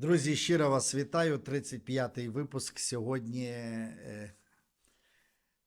Друзі, щиро вас вітаю. 35-й випуск. Сьогодні е,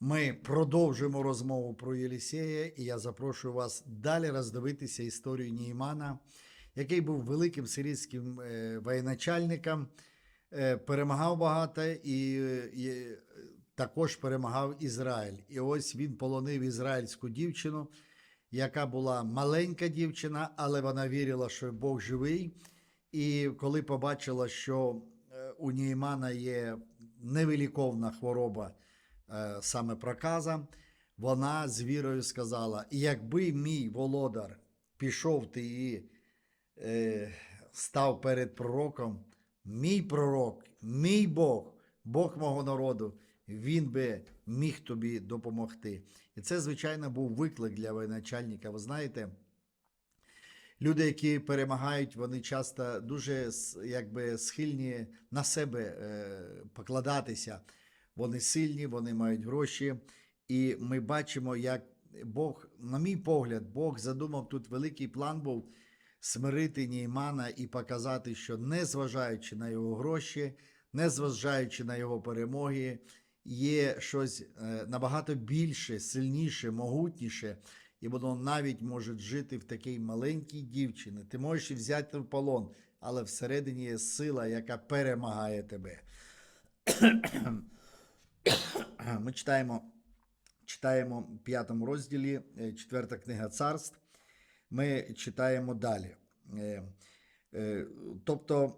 ми продовжуємо розмову про Єлісея, і я запрошую вас далі роздивитися історію Ніймана, який був великим сирійським е, воєначальником, е, перемагав багато і, також перемагав Ізраїль. І ось він полонив ізраїльську дівчину, яка була маленька дівчина, але вона вірила, що Бог живий. І коли побачила, що е, у Неймана є невиліковна хвороба е, саме проказа, вона з вірою сказала: якби мій володар пішов ти і е, став перед пророком, мій пророк, мій Бог, Бог мого народу, він би міг тобі допомогти. І це, звичайно, був виклик для воєначальника. Ви знаєте, Люди, які перемагають, вони часто дуже якби, схильні на себе е, покладатися. Вони сильні, вони мають гроші. І ми бачимо, як Бог, на мій погляд, Бог задумав тут великий план був смирити Неймана і показати, що незважаючи на його гроші, незважаючи на його перемоги, є щось е, набагато більше, сильніше, могутніше, і воно навіть може жити в такій маленькій дівчині. Ти можеш взяти в полон, але всередині є сила, яка перемагає тебе. Ми читаємо, читаємо в п'ятому розділі, е, четверта книга царств. Ми читаємо далі. Е, е, Тобто,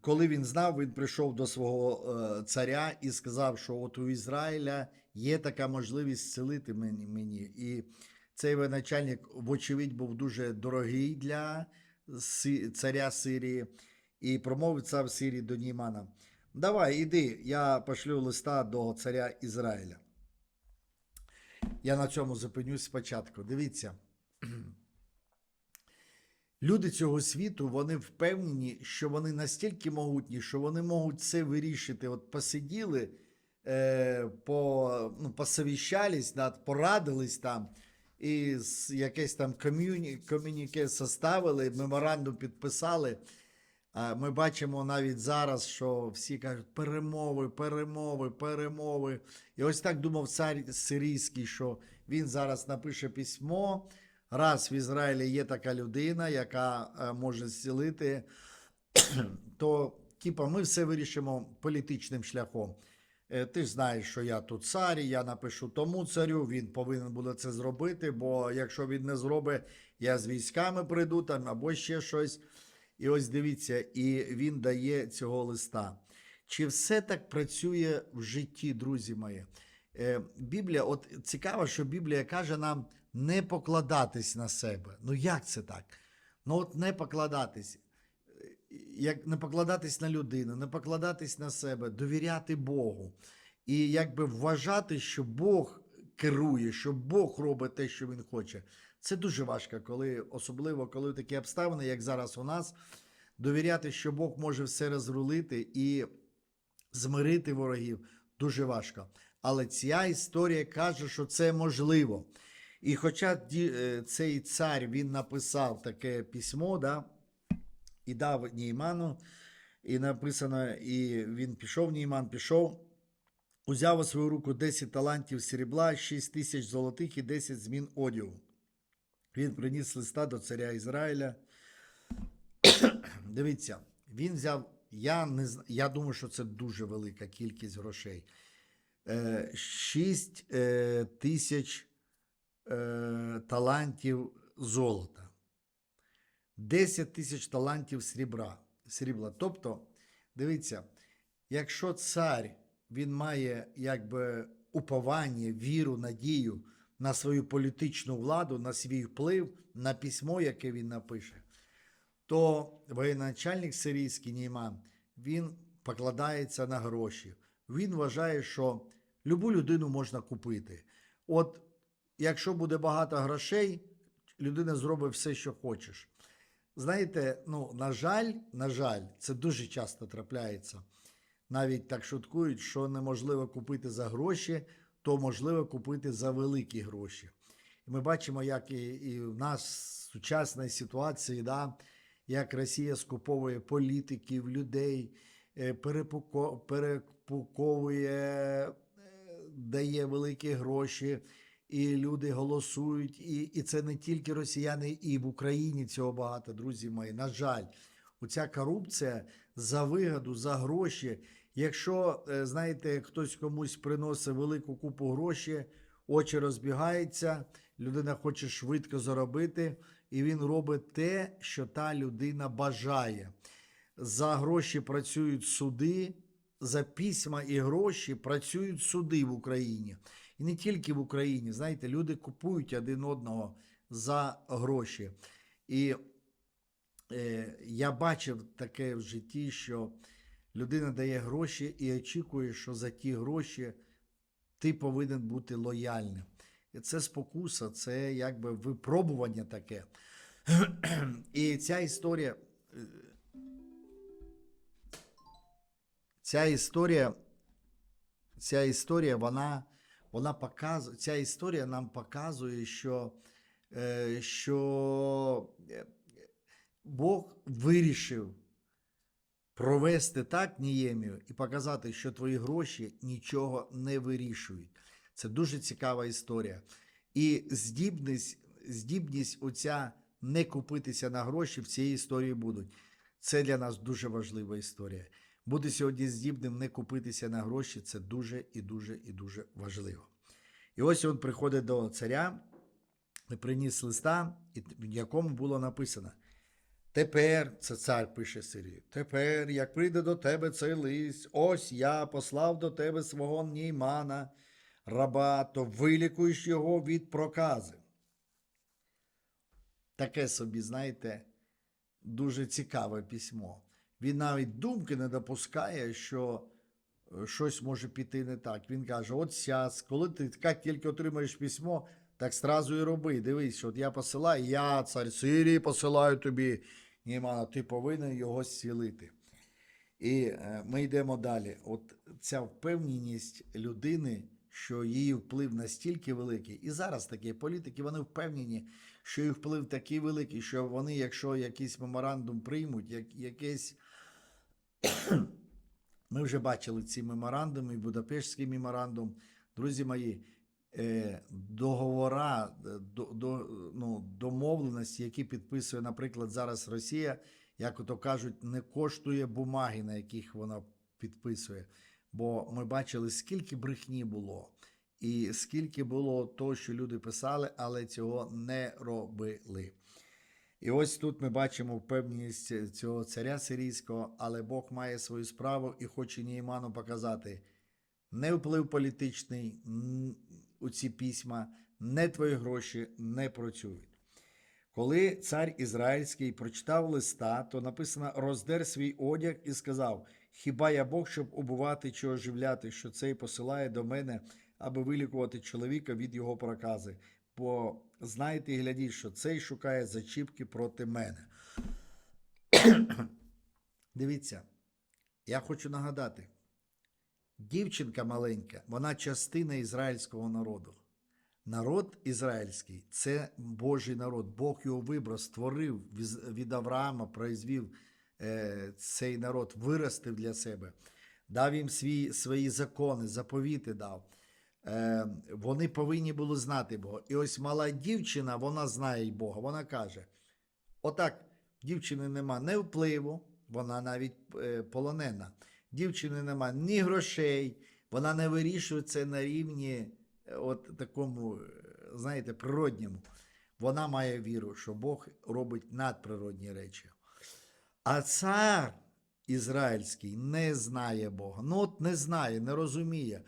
коли він знав, він прийшов до свого царя і сказав, що от у Ізраїля є така можливість зцілити мені. І цей воєначальник, вочевидь, був дуже дорогий для царя Сирії, і промовив цар Сирії до Німана: Давай, іди, я пошлю листа до царя Ізраїля. Я на цьому зупинюсь спочатку. Дивіться. Люди цього світу вони впевнені, що вони настільки могутні, що вони можуть це вирішити. От посиділи, е, по, ну, посовіщались, да, порадились там, і якесь там ком'юніке составили, меморандум підписали. Ми бачимо навіть зараз, що всі кажуть перемови, перемови, перемови. І ось так думав цар сирійський, що він зараз напише письмо. Раз в Ізраїлі є така людина, яка е, може зцілити, то типа ми все вирішимо політичним шляхом. Е, Ти знаєш, що я тут цар, і я напишу тому царю, він повинен буде це зробити, бо якщо він не зробить, я з військами прийду там або ще щось. І ось дивіться, і він дає цього листа. Чи все так працює в житті, друзі мої? Е, Біблія, от цікаво, що Біблія каже нам не покладатись на себе. Ну як це так? Ну от не покладатись. Як не покладатись на людину, не покладатись на себе, довіряти Богу. І якби вважати, що Бог керує, що Бог робить те, що Він хоче. Це дуже важко, коли, особливо коли такі обставини, як зараз у нас, довіряти, що Бог може все розрулити і змирити ворогів, дуже важко. Але ця історія каже, що це можливо. І хоча е, цей цар він написав таке письмо, да, і дав Нейману, і написано, і він пішов, Нейман пішов, узяв у свою руку 10 талантів срібла, 6 тисяч золотих і 10 змін одягу. Він приніс листа до царя Ізраїля. Дивіться, він взяв. Я не я думаю, що це дуже велика кількість грошей. 6 тисяч е, талантів золота, 10 тисяч талантів срібра. срібла. Тобто, дивіться, якщо цар він має якби уповання, віру, надію на свою політичну владу, на свій вплив, на письмо, яке він напише, то воєначальник сирійський Нейман, він покладається на гроші. Він вважає, що любу людину можна купити. От якщо буде багато грошей, людина зробить все, що хочеш. Знаєте, ну, на жаль, на жаль, це дуже часто трапляється. Навіть так шуткують, що неможливо купити за гроші, то можливо купити за великі гроші. І ми бачимо, як і, і в нас в сучасній ситуації, да, як Росія скуповує політиків, людей, е, перепуко- перепуковує, е, дає великі гроші, і люди голосують. І, і це не тільки росіяни, і в Україні цього багато, друзі мої. На жаль, оця корупція за вигоду, за гроші. Якщо, е, знаєте, хтось комусь приносить велику купу грошей, очі розбігаються, людина хоче швидко заробити, і він робить те, що та людина бажає. За гроші працюють суди, за письма і гроші працюють суди в Україні. І не тільки в Україні. Знаєте, люди купують один одного за гроші. І е, я бачив таке в житті, що людина дає гроші і очікує, що за ті гроші ти повинен бути лояльним. І це спокуса, це якби випробування таке. І ця історія. е, Ця історія, ця історія, вона, вона показує, ця історія нам показує, що, е, що е, Бог вирішив провести так Ніємію і показати, що твої гроші нічого не вирішують. Це дуже цікава історія. І здібність, здібність оця не купитися на гроші в цій історії будуть. Це для нас дуже важлива історія. Бути сьогодні здібним, не купитися на гроші це дуже і дуже і дуже важливо. І ось він приходить до царя, приніс листа, в якому було написано: Тепер, це цар пише Сирії, тепер, як прийде до тебе цей лист, ось я послав до тебе свого Неймана, раба, то вилікуєш його від прокази. Таке собі, знаєте, дуже цікаве письмо. Він навіть думки не допускає, що е, щось може піти не так. Він каже: от зараз, коли ти як тільки отримаєш письмо, так зразу і роби. Дивись, от я посилаю, я, цар Сирії, посилаю тобі. Німана, ти повинен його зцілити. І е, ми йдемо далі. От ця впевненість людини, що її вплив настільки великий, і зараз такі політики, вони впевнені, що їх вплив такий великий, що вони, якщо якийсь меморандум приймуть, як, якесь. Ми вже бачили ці меморандуми, і Будапештський меморандум. Друзі мої, е, договора, е, до, до, ну, домовленості, які підписує, наприклад, зараз Росія, як ото кажуть, не коштує бумаги, на яких вона підписує. Бо ми бачили, скільки брехні було, і скільки було того, що люди писали, але цього не робили. І ось тут ми бачимо впевненість цього царя сирійського, але Бог має свою справу і хоче Нейману показати не вплив політичний у ці письма, не твої гроші не працюють. Коли цар Ізраїльський прочитав листа, то написано роздер свій одяг і сказав: Хіба я Бог, щоб убувати чи оживляти, що цей посилає до мене, аби вилікувати чоловіка від його прокази? Бо знайте і глядіть, що цей шукає зачіпки проти мене. Дивіться, я хочу нагадати: дівчинка маленька, вона частина ізраїльського народу. Народ ізраїльський це Божий народ. Бог його вибрав, створив від Авраама, произвів е, цей народ, виростив для себе, дав їм свій, свої закони, заповіти дав. Е, вони повинні були знати Бога. І ось мала дівчина, вона знає Бога. Вона каже: отак, дівчини нема ні впливу, вона навіть е, полонена. Дівчини нема ні грошей, вона не вирішує це на рівні е, от такому, знаєте, природньому. Вона має віру, що Бог робить надприродні речі. А цар ізраїльський не знає Бога. Ну от не знає, не розуміє.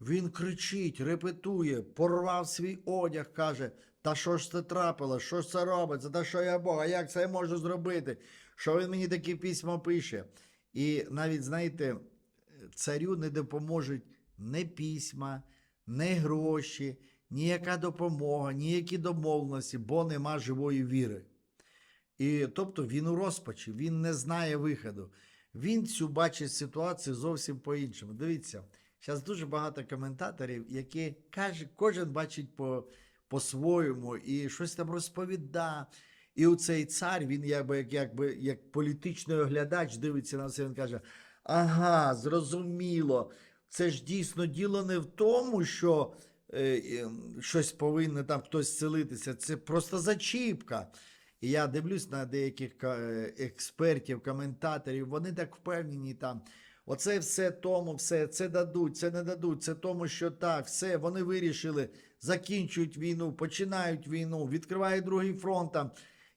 Він кричить, репетує, порвав свій одяг, каже: Та що ж це трапило? Що ж це робиться? Та що я Бога? Як це я можу зробити? Що він мені такі письма пише? І навіть, знаєте, царю не допоможуть ні письма, ні гроші, ніяка допомога, ніякі домовленості, бо нема живої віри. І тобто він у розпачі, він не знає виходу. Він цю бачить ситуацію зовсім по-іншому. Дивіться, зараз дуже багато коментаторів, які каже, кожен бачить по, по-своєму і щось там розповідає. І оцей цар, він якби, як, якби, як політичний оглядач дивиться на це, він каже: ага, зрозуміло, це ж дійсно діло не в тому, що е, е, щось повинно там хтось селитися, це просто зачіпка. І я дивлюсь на деяких е, експертів, коментаторів, вони так впевнені там. Оце все тому, все, це дадуть, це не дадуть, це тому, що так, все, вони вирішили, закінчують війну, починають війну, відкривають другий фронт там.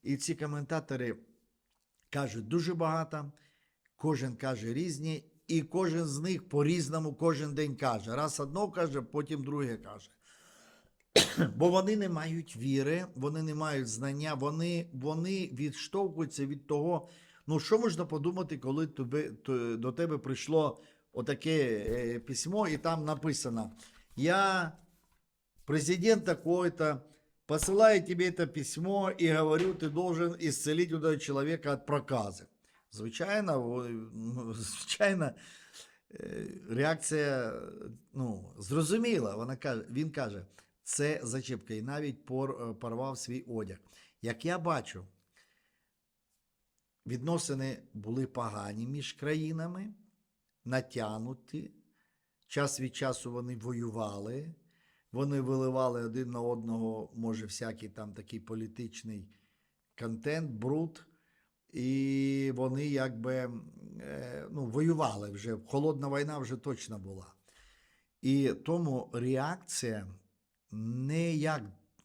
І ці коментатори кажуть дуже багато, кожен каже різні, і кожен з них по-різному кожен день каже. Раз одно каже, потім друге каже. Бо вони не мають віри, вони не мають знання, вони, вони відштовхуються від того, ну що можна подумати, коли тобі, то- до тебе прийшло отаке е, письмо, і там написано: Я президент такой-то, посылаю тебе это письмо и говорю, ты должен исцелить этого человека от прокази. Звичайно, во- ну, звичайно, е, реакція ну, зрозуміла. Вона каже, він каже, це зачіпка, і навіть пор, е, порвав свій одяг. Як я бачу, відносини були погані між країнами, натягнуті. Час від часу вони воювали, вони виливали один на одного, може, всякий там такий політичний контент, бруд. І вони якби е, ну, воювали вже. Холодна війна вже точно була. І тому реакція не як,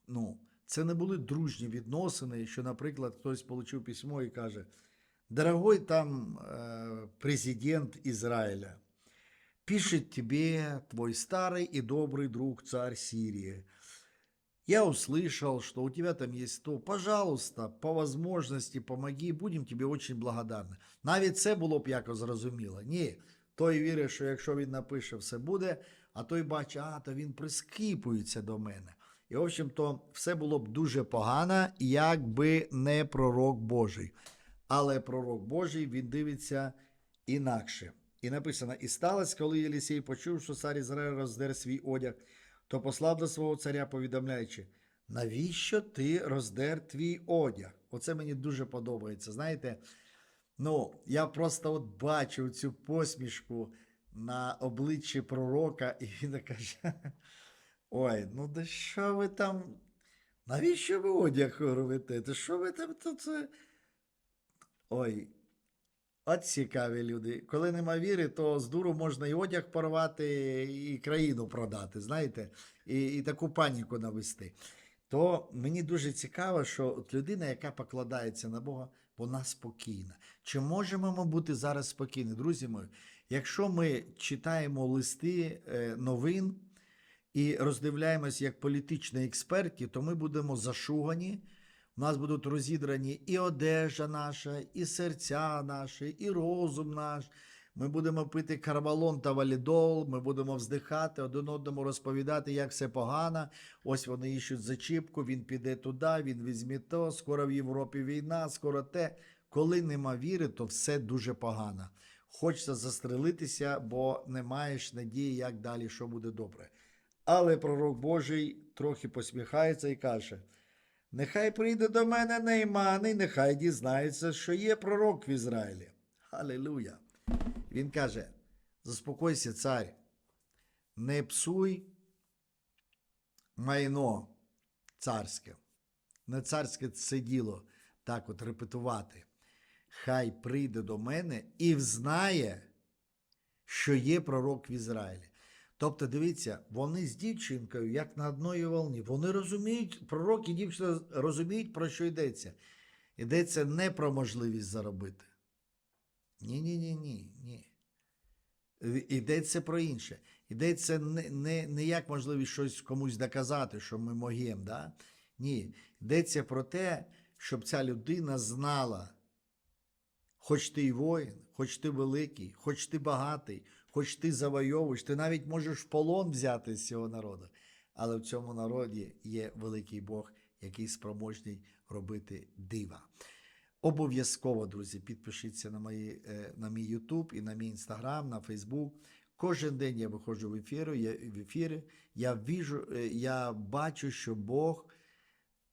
ну, це не були дружні відносини, що, наприклад, хтось отримав письмо і каже: Дорогой там е, президент Ізраїля, пишет тебе твой старый и добрый друг царь Сирии. Я услышал, что у тебя там есть то. Пожалуйста, по возможности помоги, будем тебе очень благодарны. Навіть це було б якось зрозуміло. Ні, той вірить, що якщо він напише, все буде, а той бачить, а то він прискіпується до мене. І, в общем-то, все було б дуже погано, якби не пророк Божий. Але пророк Божий він дивиться інакше. І написано: І сталося, коли Єлісій почув, що цар Ізраїль роздер свій одяг, то послав до свого царя, повідомляючи, навіщо ти роздер твій одяг? Oце мені дуже подобається. Знаєте, ну, я просто от бачу цю посмішку на обличчі пророка, і він каже: Ой, ну да що ви там? Навіщо ви одяг? Та що ви там тут? Це?» Ой, От цікаві люди. Коли нема віри, то з дуру можна і одяг порвати, і країну продати, знаєте, і, і таку паніку навести. То мені дуже цікаво, що от людина, яка покладається на Бога, вона спокійна. Чи можемо ми бути зараз спокійні, друзі мої? Якщо ми читаємо листи е, новин і роздивляємось як політичні експерти, то ми будемо зашугані. У нас будуть розідрані і одежа наша, і серця наші, і розум наш. Ми будемо пити карвалон та валідол, ми будемо вздихати, один одному розповідати, як все погано. Ось вони іщуть зачіпку, він піде туди, він візьме то, скоро в Європі війна, скоро те. Коли нема віри, то все дуже погано. Хочеться застрелитися, бо не маєш надії, як далі, що буде добре. Але пророк Божий трохи посміхається і каже: Нехай прийде до мене Нейман, і нехай дізнається, що є пророк в Ізраїлі. Халилуя! Він каже: заспокойся, цар, не псуй майно царське. Не царське це діло так от репетувати. Хай прийде до мене і взнає, що є пророк в Ізраїлі. Тобто, дивіться, вони з дівчинкою, як на одної волні. Вони розуміють, пророк і дівчина розуміють, про що йдеться. Йдеться не про можливість заробити. Ні, ні, ні, ні. Йдеться про інше. Йдеться не, не, не як можливість щось комусь доказати, що ми могємо. Да? Ні. Йдеться про те, щоб ця людина знала, хоч ти й воїн, хоч ти великий, хоч ти багатий, хоч ти завойовуєш, ти навіть можеш в полон взяти з цього народу. Але в цьому народі є великий Бог, який спроможний робити дива. Обов'язково, друзі, підпишіться на, мої, е, на мій YouTube і на мій Instagram, на Facebook. Кожен день я виходжу в ефір, я, в ефіри, я, віжу, е, я бачу, що Бог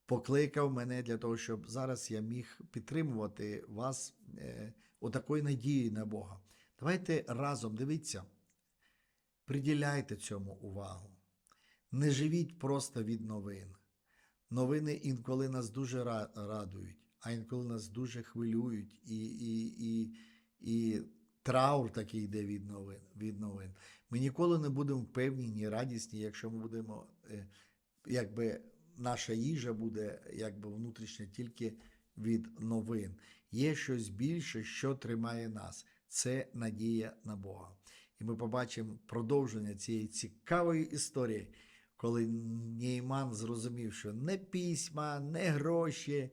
покликав мене для того, щоб зараз я міг підтримувати вас е, отакою надією на Бога. Давайте разом дивіться, приділяйте цьому увагу. Не живіть просто від новин. Новини інколи нас дуже радують, а інколи нас дуже хвилюють, і, і, і, і траур такий йде від новин, від новин. Ми ніколи не будемо впевнені, радісні, якщо ми будемо, е, якби наша їжа буде якби внутрішня тільки від новин. Є щось більше, що тримає нас. Це надія на Бога. І ми побачимо продовження цієї цікавої історії, коли Нейман зрозумів, що не письма, не гроші,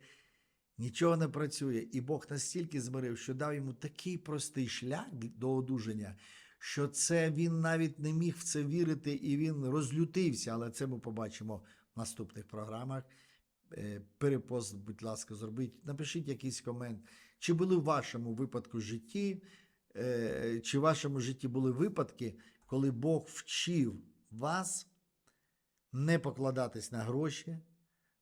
нічого не працює. І Бог настільки змирив, що дав йому такий простий шлях до одужання, що це він навіть не міг в це вірити, і він розлютився. Але це ми побачимо в наступних програмах. Е, Перепост, будь ласка, зробіть. Напишіть якийсь комент. Чи були в вашому випадку житті, чи в вашому житті були випадки, коли Бог вчив вас не покладатись на гроші,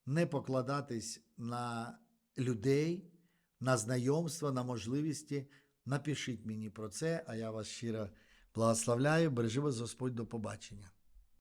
не покладатись на людей, на знайомства, на можливості. Напишіть мені про це, а я вас щиро благословляю. Бережи вас Господь до побачення.